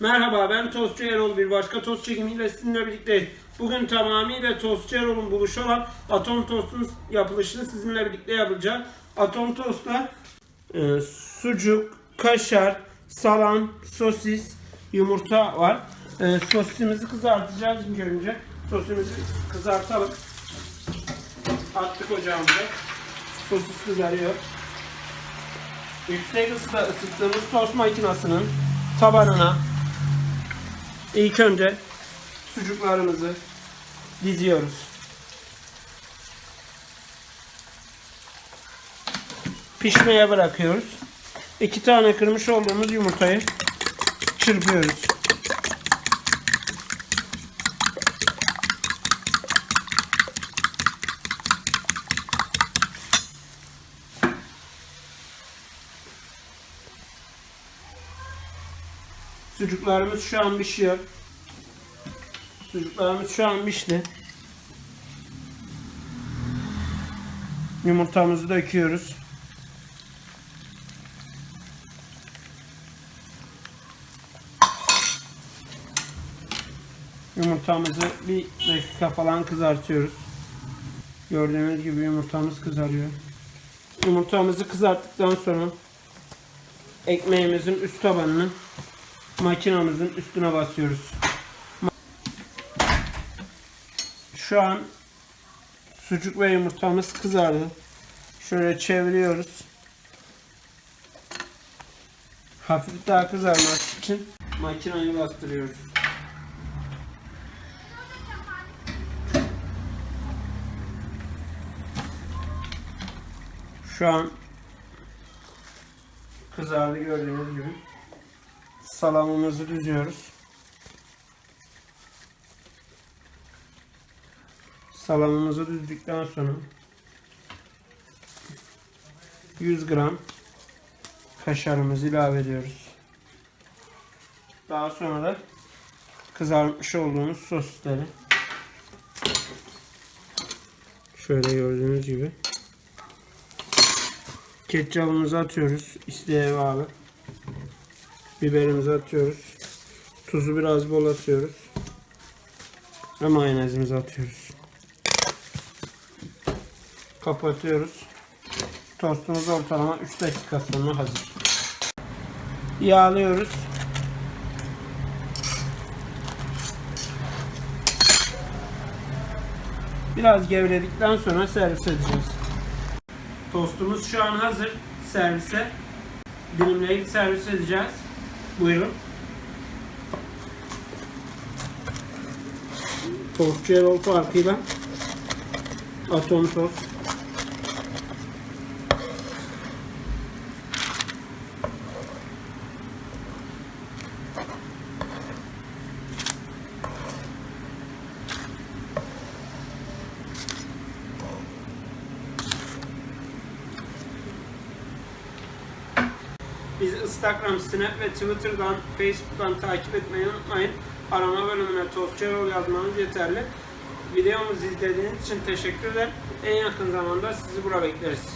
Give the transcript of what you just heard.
Merhaba ben Tostçu Erol bir başka tost çekimiyle sizinle birlikteyiz. Bugün tamamıyla Tostçu Erol'un buluşu olan Atom Tost'un yapılışını sizinle birlikte yapacağız. Atom Tost'ta e, sucuk, kaşar, salam, sosis, yumurta var. E, sosisimizi kızartacağız ilk önce. Sosimizi kızartalım. Attık ocağımıza. Sosis kızarıyor. Yüksek ısıda ısıttığımız tost makinesinin tabanına ilk önce sucuklarımızı diziyoruz. Pişmeye bırakıyoruz. İki tane kırmış olduğumuz yumurtayı çırpıyoruz. Sucuklarımız şu an pişiyor. Sucuklarımız şu an pişti. Yumurtamızı döküyoruz. Yumurtamızı bir dakika falan kızartıyoruz. Gördüğünüz gibi yumurtamız kızarıyor. Yumurtamızı kızarttıktan sonra ekmeğimizin üst tabanını makinamızın üstüne basıyoruz. Şu an sucuk ve yumurtamız kızardı. Şöyle çeviriyoruz. Hafif daha kızarması için makinayı bastırıyoruz. Şu an kızardı gördüğünüz gibi. Salamımızı düzüyoruz. Salamımızı düzdükten sonra 100 gram kaşarımızı ilave ediyoruz. Daha sonra da kızartmış olduğumuz sosları şöyle gördüğünüz gibi ketçapımızı atıyoruz isteğe bağlı. Biberimizi atıyoruz. Tuzu biraz bol atıyoruz. Ve mayonezimizi atıyoruz. Kapatıyoruz. Tostumuz ortalama 3 dakika sonra hazır. Yağlıyoruz. Biraz gevredikten sonra servis edeceğiz. Tostumuz şu an hazır servise. Dilimleyip servis edeceğiz. Buyurun. Tostçu Erol farkıyla atom tost. Bizi Instagram, Snap ve Twitter'dan, Facebook'tan takip etmeyi unutmayın. Arama bölümüne Tostçu Erol yazmanız yeterli. Videomuzu izlediğiniz için teşekkürler. En yakın zamanda sizi burada bekleriz.